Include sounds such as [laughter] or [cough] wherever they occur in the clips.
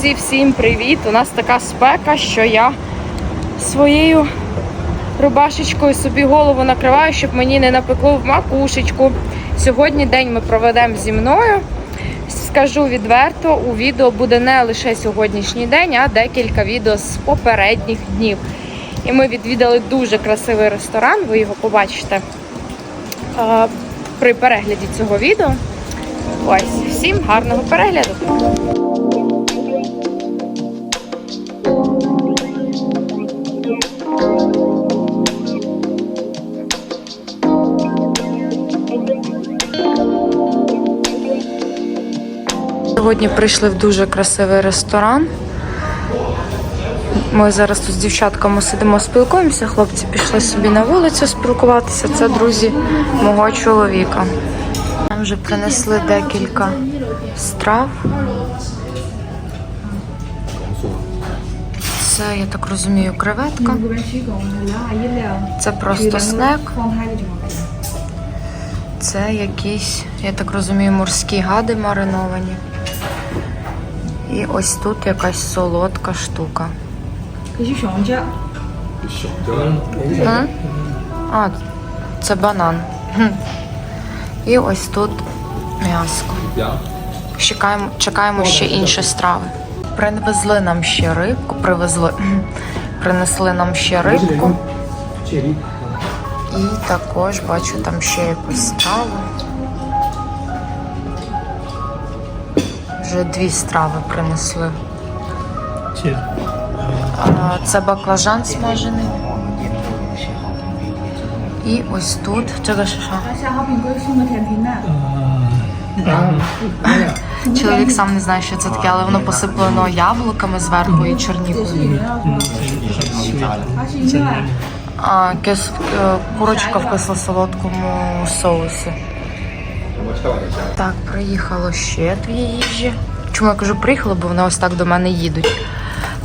Друзі, всім привіт! У нас така спека, що я своєю рубашечкою собі голову накриваю, щоб мені не напекло макушечку. Сьогодні день ми проведемо зі мною. Скажу відверто, у відео буде не лише сьогоднішній день, а декілька відео з попередніх днів. І ми відвідали дуже красивий ресторан, ви його побачите при перегляді цього відео. Ось, всім гарного перегляду! Сьогодні прийшли в дуже красивий ресторан. Ми зараз тут з дівчатками сидимо, спілкуємося. Хлопці пішли собі на вулицю спілкуватися. Це друзі мого чоловіка. Нам вже принесли декілька страв. Це, я так розумію, креветка. Це просто снек. Це якісь, я так розумію, морські гади мариновані. І ось тут якась солодка штука. А? а, це банан. І ось тут м'яско. Чекаємо, чекаємо ще інші страви. Привезли нам ще рибку, привезли, принесли нам ще рибку. І також бачу там ще якусь страву. вже дві страви принесли. А, Це баклажан смажений. І ось тут Чого що? Чоловік сам не знає, що це таке, але воно посиплено яблуками зверху і чорнікою. Е, курочка в кисло-солодкому соусі. Так, приїхало ще дві їжі. Чому я кажу приїхало, бо вони ось так до мене їдуть.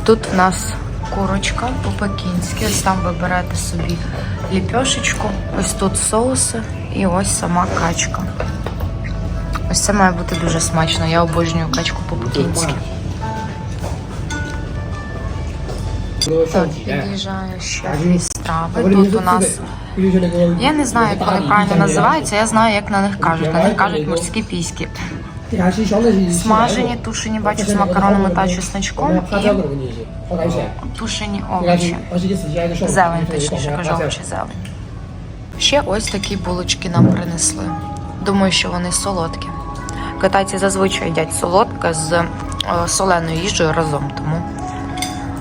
Тут в нас курочка по-пекінськи. Ось там вибираєте собі ліпешечку, Ось тут соуси і ось сама качка. Ось це має бути дуже смачно. Я обожнюю качку по-пекінськи. Так, під'їжджає ще дві страви. Тут у нас я не знаю, як вони правильно називаються. Я знаю, як на них кажуть. На них кажуть морські піськи. Смажені, тушені, бачу, з макаронами та чесночком і тушені овочі. Зелень, точніше кажу, овочі зелень. Ще ось такі булочки нам принесли. Думаю, що вони солодкі. Китайці зазвичай їдять солодке з е, соленою їжею разом, тому.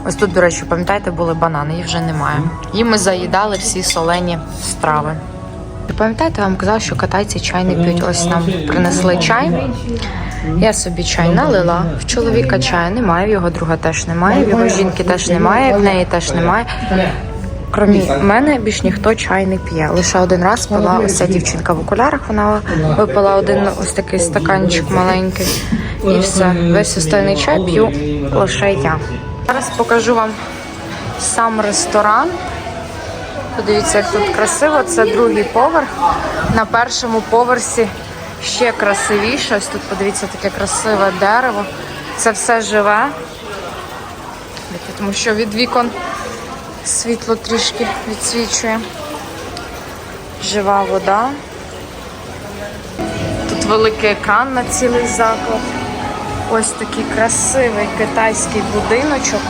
Ось тут, до речі, пам'ятаєте, були банани, їх вже немає. І ми заїдали всі солені страви. Ви Пам'ятаєте, вам казала, що китайці чай не п'ють. Ось нам принесли чай. Я собі чай налила. В чоловіка чаю немає, в його друга теж немає, в його жінки теж немає, в неї теж немає. Крім мене більш ніхто чай не п'є. Лише один раз пила ось ця дівчинка в окулярах. Вона випила один ось такий стаканчик маленький. І все. Весь остальний чай п'ю лише я. Зараз покажу вам сам ресторан. Подивіться, як тут красиво. Це другий поверх. На першому поверсі ще красивіше. Ось тут подивіться таке красиве дерево. Це все живе. Тому що від вікон світло трішки відсвічує. Жива вода. Тут великий екран на цілий заклад. Ось такий красивий китайський будиночок.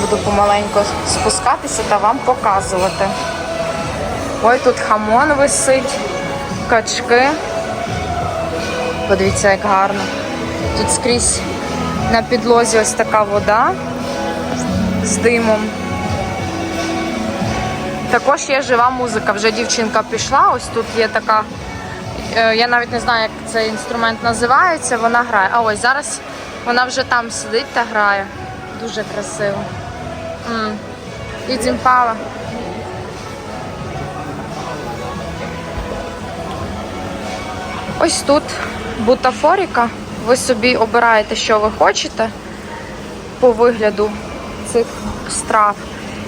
Буду помаленьку спускатися та вам показувати. Ой, тут хамон висить, качки. Подивіться, як гарно. Тут скрізь на підлозі ось така вода з димом. Також є жива музика. Вже дівчинка пішла. Ось тут є така. Е, Я навіть не знаю, як цей інструмент називається. Вона грає. А ось зараз вона вже там сидить та грає. Дуже красиво. І дзімпала. Ось тут бутафоріка. Ви собі обираєте, що ви хочете по вигляду цих страв.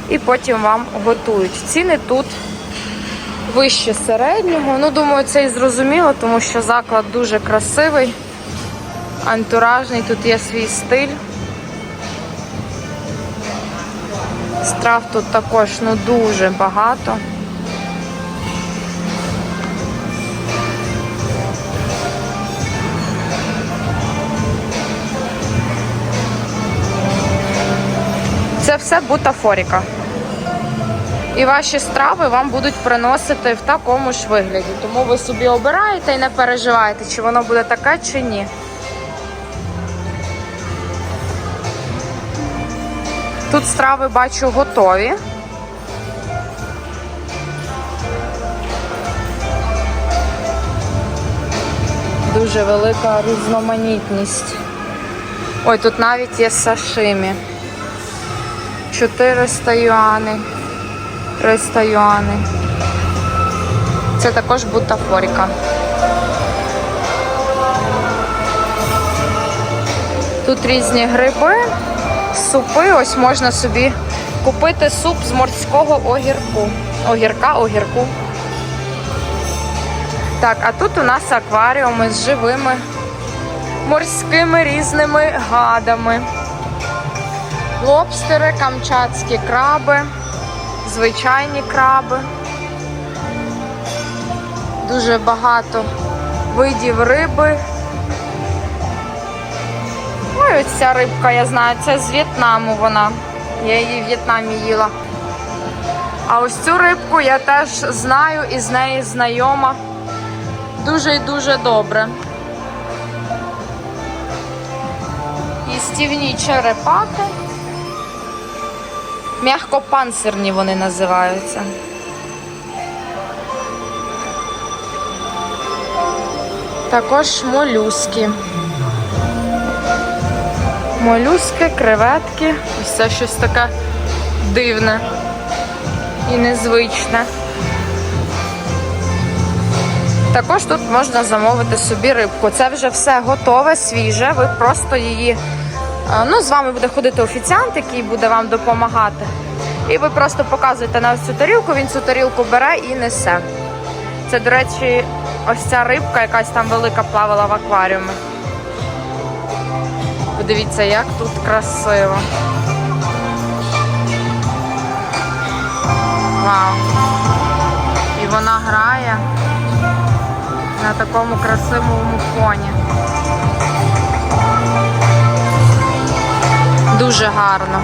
І потім вам готують. Ціни тут вище середнього. Ну, думаю, це і зрозуміло, тому що заклад дуже красивий, антуражний, тут є свій стиль. Страв тут також ну, дуже багато. Це все бутафоріка. І ваші страви вам будуть приносити в такому ж вигляді. Тому ви собі обираєте і не переживаєте, чи воно буде таке, чи ні. Тут страви бачу готові. Дуже велика різноманітність. Ой, тут навіть є сашимі. 400 юаней. 300 юаней. Це також бутафоріка. Тут різні гриби, супи. Ось можна собі купити суп з морського огірку. Огірка, огірку. Так, а тут у нас акваріуми з живими морськими різними гадами. Лобстери, камчатські краби, звичайні краби. Дуже багато видів риби. Ой, ось ця рибка, я знаю, це з В'єтнаму вона. Я її в В'єтнамі їла. А ось цю рибку я теж знаю і з нею знайома дуже і дуже добре. Їстівні черепахи. М'ягкопанцирні вони називаються. Також молюски. Молюски, креветки. Ось це щось таке дивне і незвичне. Також тут можна замовити собі рибку. Це вже все готове, свіже. Ви просто її. Ну, з вами буде ходити офіціант, який буде вам допомагати. І ви просто показуєте на цю тарілку, він цю тарілку бере і несе. Це, до речі, ось ця рибка, якась там велика плавала в акваріумі. Подивіться, як тут красиво. Вау. І вона грає на такому красивому фоні. Дуже гарно.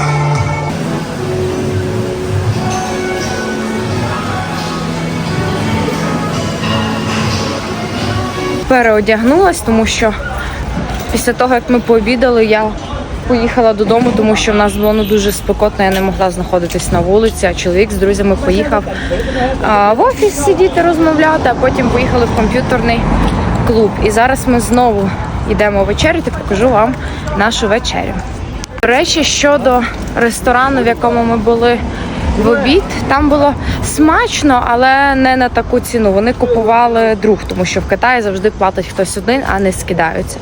Переодягнулась, тому що після того, як ми пообідали, я поїхала додому, тому що в нас було ну, дуже спекотно, я не могла знаходитись на вулиці, а чоловік з друзями поїхав а, в офіс сидіти, розмовляти, а потім поїхали в комп'ютерний клуб. І зараз ми знову йдемо вечеряти, покажу вам нашу вечерю. До речі, щодо ресторану, в якому ми були в обід, там було смачно, але не на таку ціну. Вони купували друг, тому що в Китаї завжди платить хтось один, а не скидаються.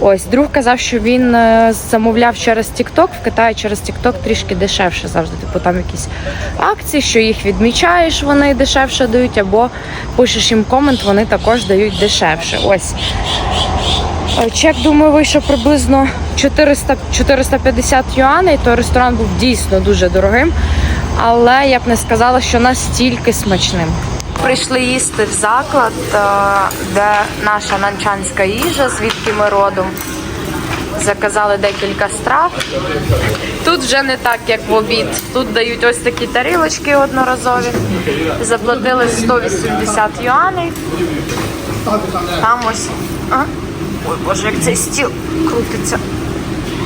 Ось друг казав, що він е, замовляв через TikTok, в Китаї через TikTok трішки дешевше завжди. Типу там якісь акції, що їх відмічаєш, вони дешевше дають, або пишеш їм комент, вони також дають дешевше. Ось Чек, думаю, вийшов приблизно 400, 450 юаней, то ресторан був дійсно дуже дорогим, але я б не сказала, що настільки смачним. Прийшли їсти в заклад, е, де наша нанчанська їжа, звідки ми родом. Заказали декілька страв. Тут вже не так, як в обід. Тут дають ось такі тарілочки одноразові. Заплатили 180 юаней. Там ось. А? Ой, боже, як цей стіл крутиться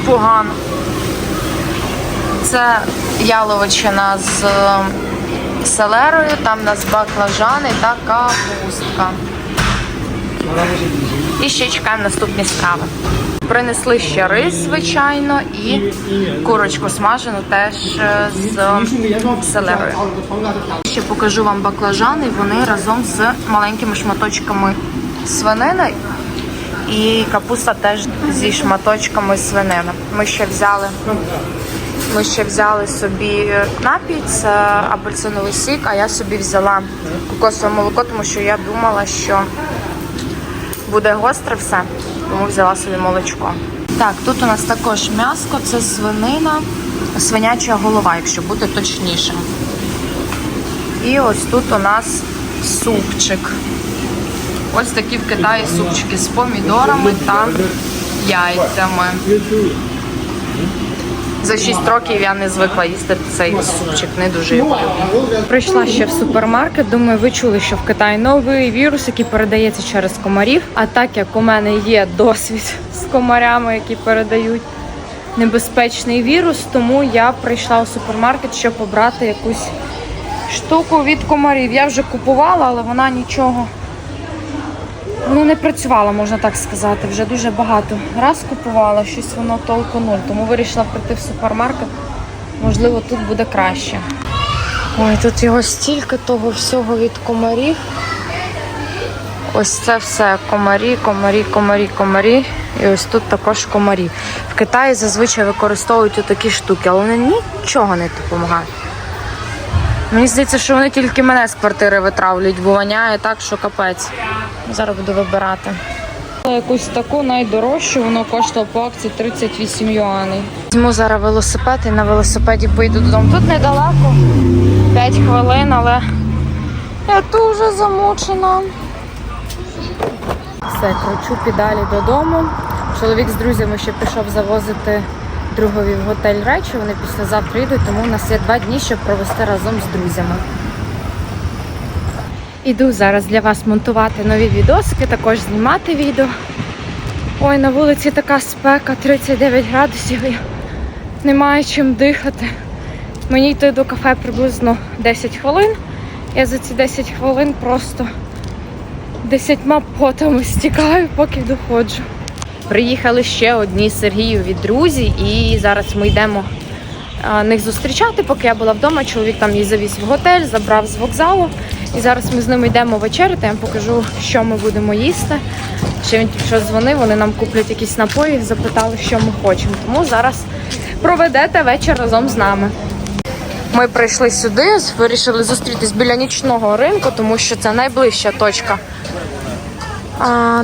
погано. Це яловичина з е, селерою, там у нас баклажани та капустка. І ще чекаємо наступні страви. Принесли ще рис, звичайно, і курочку смажену теж е, з селерою. Ще покажу вам баклажани, вони разом з маленькими шматочками свинини. І капуста теж зі шматочками свинини. Ми ще взяли Ми ще взяли собі напій, це апельсиновий сік, а я собі взяла кокосове молоко, тому що я думала, що буде гостре все, тому взяла собі молочко. Так, тут у нас також м'яско, це свинина, свиняча голова, якщо бути точнішим. І ось тут у нас супчик. Ось такі в Китаї супчики з помідорами та яйцями. За 6 років я не звикла їсти цей супчик, не дуже його люблю. Прийшла ще в супермаркет. Думаю, ви чули, що в Китаї новий вірус, який передається через комарів. А так як у мене є досвід з комарями, які передають небезпечний вірус, тому я прийшла у супермаркет, щоб обрати якусь штуку від комарів. Я вже купувала, але вона нічого ну, не працювала, можна так сказати. Вже дуже багато раз купувала, щось воно толку нуль. Тому вирішила прийти в супермаркет. Можливо, тут буде краще. Ой, тут його стільки того всього від комарів. Ось це все комарі, комарі, комарі, комарі. І ось тут також комарі. В Китаї зазвичай використовують такі штуки, але вони нічого не допомагають. Мені здається, що вони тільки мене з квартири витравлюють, бо воняє так, що капець. Зараз буду вибирати. Якусь таку найдорожчу, воно коштувало по акції 38 юаней. Візьму зараз велосипед і на велосипеді поїду додому. Тут недалеко, 5 хвилин, але я дуже замучена. Все, кручу педалі додому. Чоловік з друзями ще пішов завозити другові в готель речі. Вони післязавтра йдуть, тому у нас є два дні, щоб провести разом з друзями. Іду зараз для вас монтувати нові відосики, також знімати відео. Ой, на вулиці така спека, 39 градусів. і Немає чим дихати. Мені йти до кафе приблизно 10 хвилин. Я за ці 10 хвилин просто десятьма потами стікаю, поки доходжу. Приїхали ще одні Сергієві друзі, і зараз ми йдемо них зустрічати. Поки я була вдома, чоловік там її завіз в готель, забрав з вокзалу. І зараз ми з ними йдемо вечеряти. Я вам покажу, що ми будемо їсти. Ще він тільки що дзвонив, вони нам куплять якісь напої, запитали, що ми хочемо. Тому зараз проведете вечір разом з нами. Ми прийшли сюди, вирішили зустрітись біля нічного ринку, тому що це найближча точка,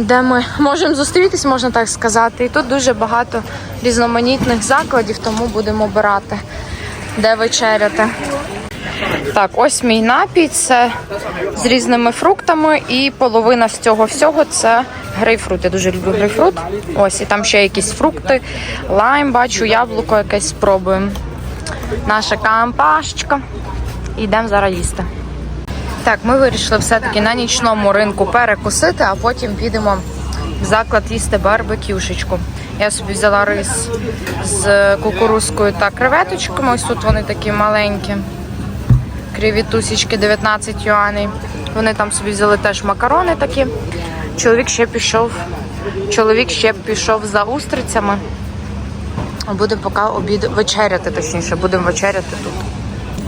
де ми можемо зустрітись, можна так сказати. І тут дуже багато різноманітних закладів, тому будемо обирати, де вечеряти. Так, ось мій напій, це з різними фруктами, і половина з цього всього це грейпфрут. Я дуже люблю грейпфрут. Ось, і там ще якісь фрукти, лайм, бачу, яблуко якесь спробуємо. Наша кампашечка. Йдемо зараз їсти. Так, ми вирішили все-таки на нічному ринку перекусити, а потім підемо в заклад їсти барбекюшечку. Я собі взяла рис з кукурузкою та креветочками. Ось тут вони такі маленькі. Криві тусічки 19 юаней. Вони там собі взяли теж макарони такі. Чоловік ще пішов. Чоловік ще пішов за устрицями. Будемо поки обід вечеряти, точніше, будемо вечеряти тут.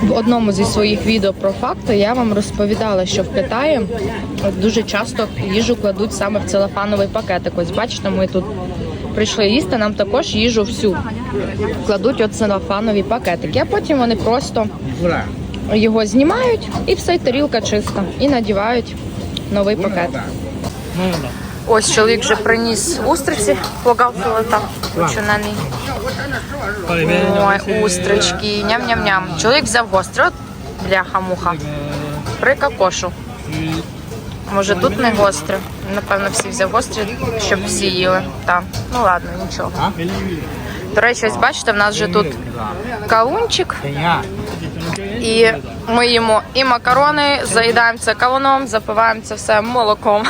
В одному зі своїх відео про факти я вам розповідала, що в Китаї дуже часто їжу кладуть саме в целофановий пакетик. Ось бачите, ми тут прийшли їсти, нам також їжу всю кладуть от целофанові пакетики, а потім вони просто його знімають і все, тарілка чиста. І надівають новий пакет. Ось чоловік вже приніс устриці, плагав філета починений. Ой, устрички, ням-ням-ням. Чоловік взяв гостре, от бляха-муха. При кокошу. Може тут не гостре. Напевно, всі взяв гострі, щоб всі їли. Так, ну ладно, нічого. До речі, ось бачите, в нас вже тут кавунчик. І ми їмо і макарони, заїдаємо це кавуном, запиваємо це все молоком.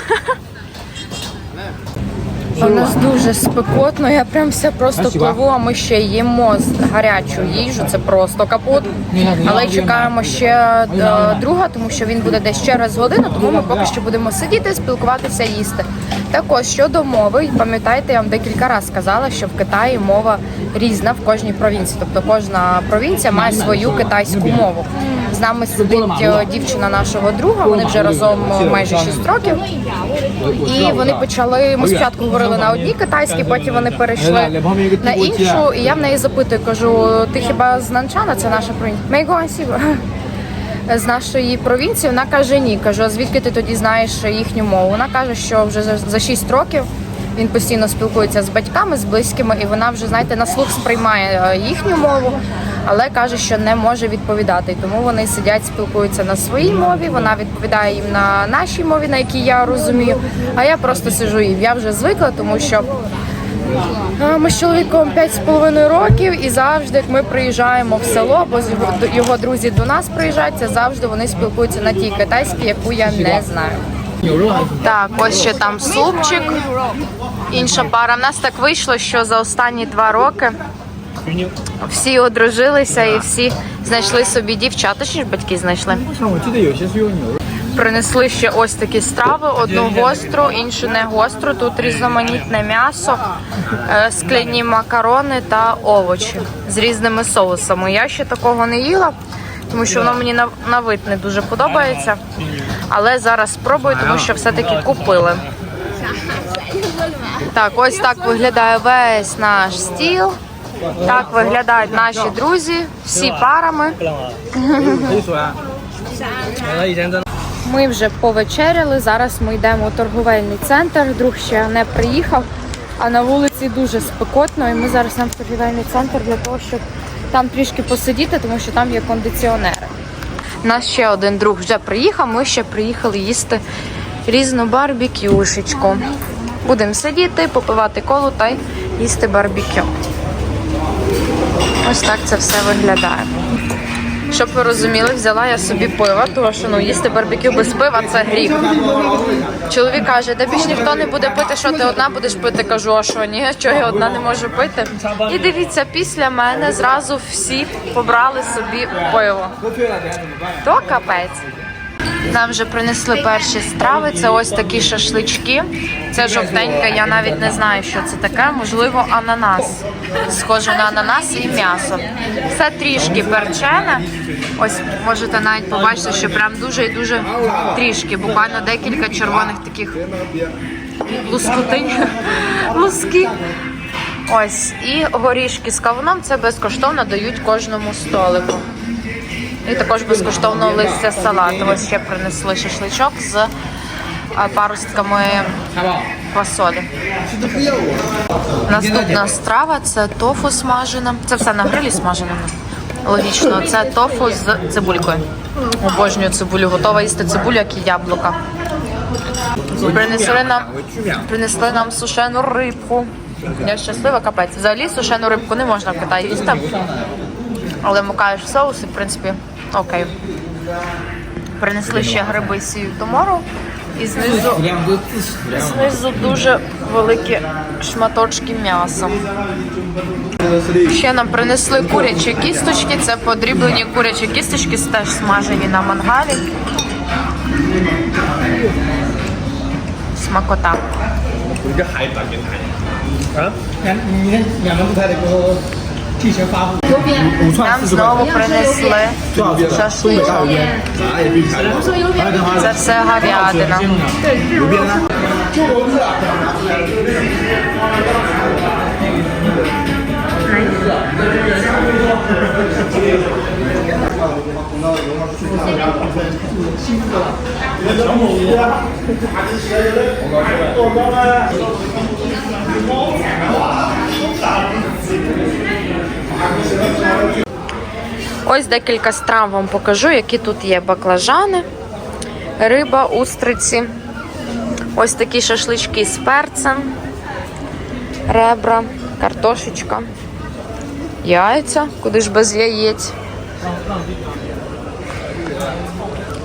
У нас дуже спекотно, я прям все просто пливу, а ми ще їмо гарячу їжу, це просто капут. Але чекаємо ще е, друга, тому що він буде десь через годину, тому ми поки що будемо сидіти, спілкуватися, їсти. Також щодо мови, пам'ятаєте, я вам декілька разів сказала, що в Китаї мова різна в кожній провінції. Тобто кожна провінція має свою китайську мову. З нами сидить е, дівчина нашого друга. Вони вже разом е, майже 6 років. І вони почали. Ми спочатку говорили на одній китайській, потім вони перейшли на іншу. І я в неї запитую, кажу: ти хіба з Нанчана? Це наша провінція? Мейгуасі. З нашої провінції вона каже ні. Кажу, а звідки ти тоді знаєш їхню мову? Вона каже, що вже за- за 6 років він постійно спілкується з батьками, з близькими, і вона вже знаєте на слух сприймає е, їхню мову, але каже, що не може відповідати. Тому вони сидять, спілкуються на своїй мові. Вона відповідає їм на нашій мові, на якій я розумію. А я просто сижу і я вже звикла, тому що. Ми з чоловіком 5,5 років і завжди, як ми приїжджаємо в село, або з його, його друзі до нас приїжджають, це завжди вони спілкуються на тій китайській, яку я не знаю. Так, ось ще там супчик. Інша пара. В нас так вийшло, що за останні два роки всі одружилися і всі знайшли собі дівчата, чи ж батьки знайшли. Принесли ще ось такі страви: одну гостру, іншу не гостру. Тут різноманітне м'ясо, е, скляні макарони та овочі з різними соусами. Я ще такого не їла, тому що воно мені на вид не дуже подобається. Але зараз спробую, тому що все-таки купили. Так, ось так виглядає весь наш стіл. Так виглядають наші друзі, всі парами. [laughs] Ми вже повечеряли. Зараз ми йдемо у торговельний центр. Друг ще не приїхав, а на вулиці дуже спекотно. І ми зараз йдемо в торговельний центр для того, щоб там трішки посидіти, тому що там є кондиціонери. У Нас ще один друг вже приїхав. Ми ще приїхали їсти різну барбікюшечку. Будемо сидіти, попивати колу та й їсти барбікю. Ось так це все виглядає. Щоб ви розуміли, взяла я собі пиво, тому що ну їсти барбекю без пива це гріх. Чоловік каже, де більш ніхто не буде пити, що ти одна будеш пити. Кажу, а що ні, що я одна не можу пити. І дивіться, після мене зразу всі побрали собі пиво. То капець. Нам вже принесли перші страви. Це ось такі шашлички. Це жовтеньке, я навіть не знаю, що це таке. Можливо, ананас. Схоже на ананас і м'ясо. Все трішки перчене. Ось можете навіть побачити, що прям дуже і дуже трішки. Буквально декілька червоних таких лускутинь. [laughs] Луски. Ось. І горішки з кавуном це безкоштовно дають кожному столику. І також безкоштовно листя салату. Ось ще принесли шашличок з а, паростками фасолі. Наступна страва це тофу смажена. Це все на грилі смажено. Логічно, це тофу з цибулькою. Обожнюю цибулю. Готова їсти цибулю, як і яблука. Принесли нам, принесли нам сушену рибку. Я щаслива, капець. Взагалі сушену рибку не можна в Китаї їсти. Але мукаєш соус і, в принципі, Окей. Принесли ще гриби сію томору. І знизу знизу дуже великі шматочки м'яса. Ще нам принесли курячі кісточки. Це подріблені курячі кісточки, теж смажені на мангалі. Смакота. 一个海短跟海。啊？你你看两个不太得给我提前发布。五 Нам знову принесли шашличок. Це все говядина. 右边呢？ Ось декілька страв вам покажу, які тут є баклажани, риба, устриці. Ось такі шашлички з перцем, ребра, картошечка, яйця, куди ж без яєць.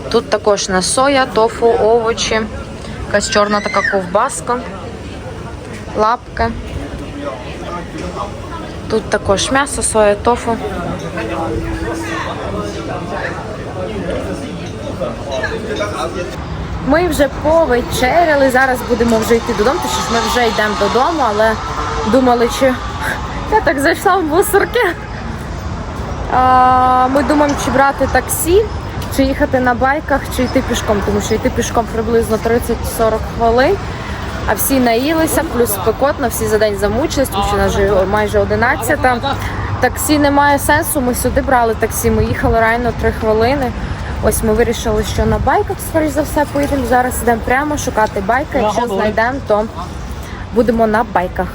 Тут також на соя, тофу, овочі, якась чорна така ковбаска, лапки. Тут також м'ясо, соя, тофу. Ми вже повечеряли. Зараз будемо вже йти додому, тому що ми вже йдемо додому, але думали, чи я так зайшла в мусорки. Ми думаємо, чи брати таксі, чи їхати на байках, чи йти пішком, тому що йти пішком приблизно 30-40 хвилин. А всі наїлися, плюс спекотно, всі за день замучились, тому що нас вже майже 11. Таксі немає сенсу. Ми сюди брали таксі. Ми їхали реально 3 хвилини. Ось ми вирішили, що на байках, скоріш за все, поїдемо. Зараз йдемо прямо шукати байки. Якщо знайдемо, то будемо на байках.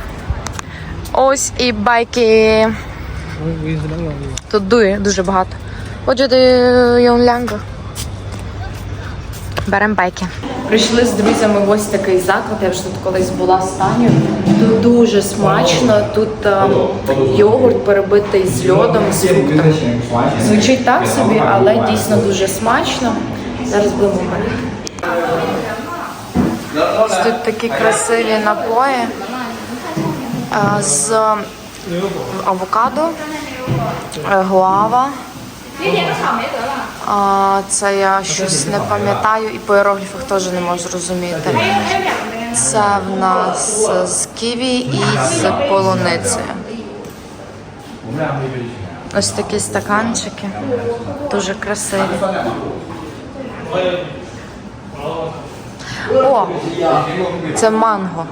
Ось і байки. Тут дує дуже багато. Отже, до Йонлянга. Беремо байки. Прийшли з друзями в ось такий заклад. Я вже тут колись була з Таню. Тут дуже смачно. Тут е, йогурт перебитий з льодом, з фруктами. Звучить так собі, але дійсно дуже смачно. Зараз будемо. Ось Тут такі красиві напої е, з авокадо, е, гуава. А, це я щось не пам'ятаю і по іерогліфах теж не можу зрозуміти. Це в нас з ківі і з полуницею. Ось такі стаканчики. Дуже красиві. О! Це манго.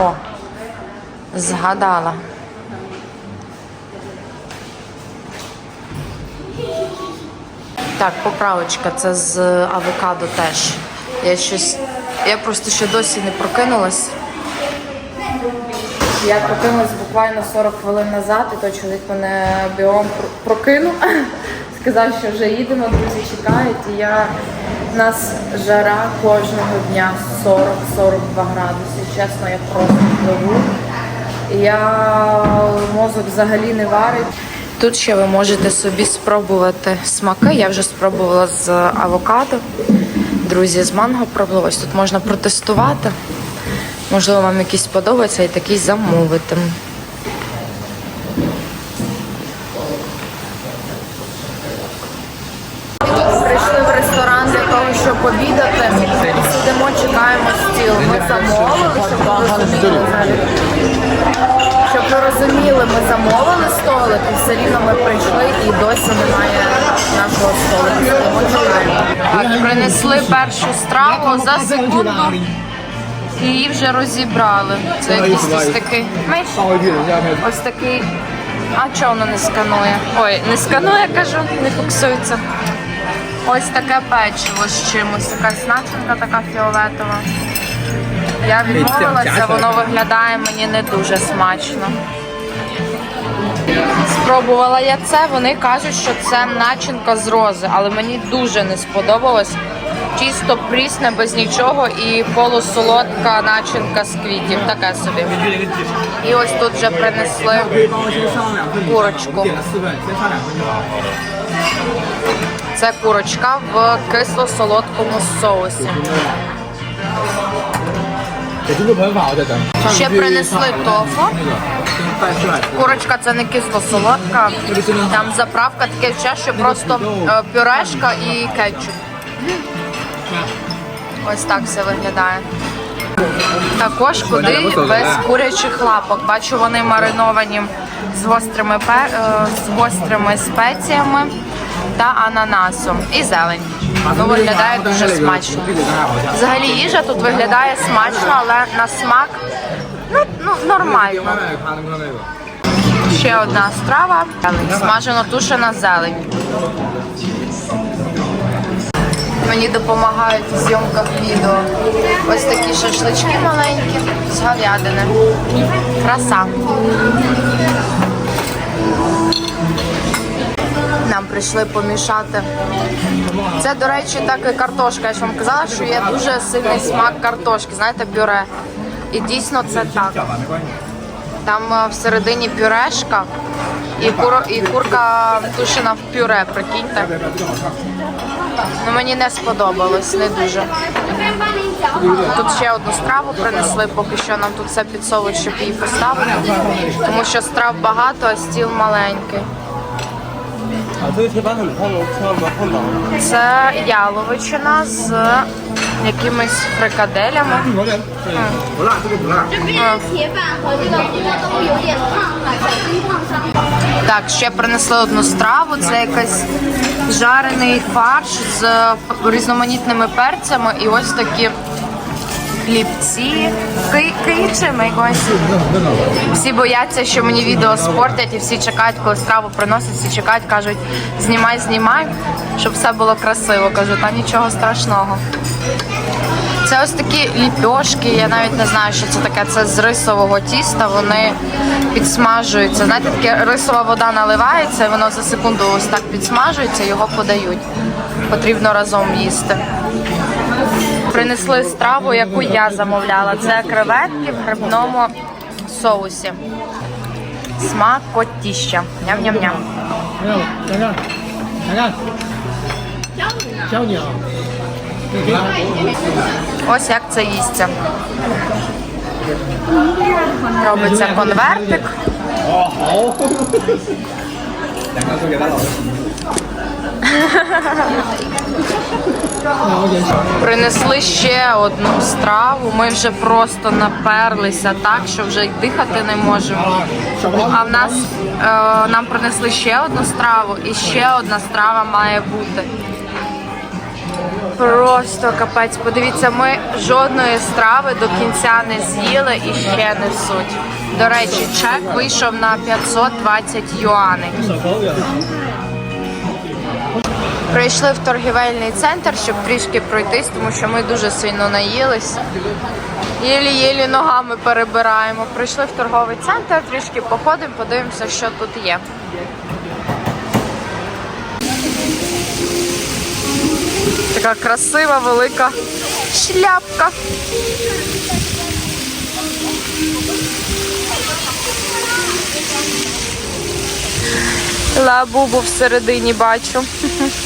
О! Згадала. Так, поправочка, це з авокадо теж. Я щось. Я просто ще досі не прокинулась. Я прокинулась буквально 40 хвилин назад, і той чоловік мене біом прокинув. [laughs] Сказав, що вже їдемо, друзі чекають. І я у нас жара кожного дня 40-42 градуси. Чесно, я просто пливу. Я мозок взагалі не варить. Тут ще ви можете собі спробувати смаки. Я вже спробувала з авокадо. Друзі, з манго пробувала. Ось Тут можна протестувати. Можливо, вам якийсь сподобається і такий замовити. Прийшли в ресторан для того, щоб обідати. Сидимо, чекаємо стіл. Ми замовили, щоб ви. Щоб ви розуміли, ми замовили і все рівно ми прийшли і досі немає нашого чекаємо. Так, принесли першу страву за секунду. І її вже розібрали. Це якийсь такий. Миш? Ось такий. А чого воно не сканує? Ой, не сканує, кажу, не фіксується. Ось таке печиво з чимось. Якась начинка така фіолетова. Я відмовилася, воно виглядає мені не дуже смачно. Спробувала я це. Вони кажуть, що це начинка з рози, але мені дуже не сподобалось. Чисто прісне, без нічого і полусолодка начинка з квітів. Таке собі. І ось тут вже принесли курочку. Це курочка в кисло-солодкому соусі. Ще принесли тофу. Курочка це не кисло солодка. Там заправка таке чаще, просто е, пюрешка і кетчуп. Ось так все виглядає. Також куди без курячих лапок. Бачу, вони мариновані з гострими е, з гострими спеціями та ананасом і зелень. Ну, Виглядає дуже смачно. Взагалі їжа тут виглядає смачно, але на смак ну, нормально. Ще одна страва. Смажена тушена зелень. Мені допомагають в зйомках відео. Ось такі шашлички маленькі з говядини. Краса. Нам прийшли помішати. Це, до речі, так і картошка. Я ж вам казала, що є дуже сильний смак картошки. Знаєте, бюре. І дійсно це так. Там е, всередині пюрешка і кур, і курка тушена в пюре, прикиньте. Ну, Мені не сподобалось, не дуже. Тут ще одну страву принесли, поки що нам тут все підсовують, щоб її поставити, тому що страв багато, а стіл маленький. Це яловичина з якимись фрикаделями. Ну, так, ще принесли одну страву. Це якась жарений фарш з різноманітними перцями і ось такі хлібці. Ки- Київчими якось. Всі бояться, що мені відео спортять, і всі чекають, коли страву приносять, всі чекають, кажуть, знімай, знімай, щоб все було красиво. Кажу, та нічого страшного. Це ось такі ліпьошки, я навіть не знаю, що це таке. Це з рисового тіста, вони підсмажуються. Знаєте, таке рисова вода наливається, і воно за секунду ось так підсмажується, його подають. Потрібно разом їсти принесли страву, яку я замовляла. Це креветки в грибному соусі. Смакотіща. Ням-ням-ням. Ось як це їсться. Робиться конвертик. [laughs] Принесли ще одну страву. Ми вже просто наперлися так, що вже й дихати не можемо. А в нас е, нам принесли ще одну страву, і ще одна страва має бути. Просто капець. Подивіться, ми жодної страви до кінця не з'їли і ще несуть. До речі, чек вийшов на 520 юаней. Прийшли в торгівельний центр, щоб трішки пройтись, тому що ми дуже сильно наїлись. Єлі-єлі ногами перебираємо. Прийшли в торговий центр, трішки походимо, подивимося, що тут є. Така красива, велика шляпка. Лабубу всередині бачу. [laughs]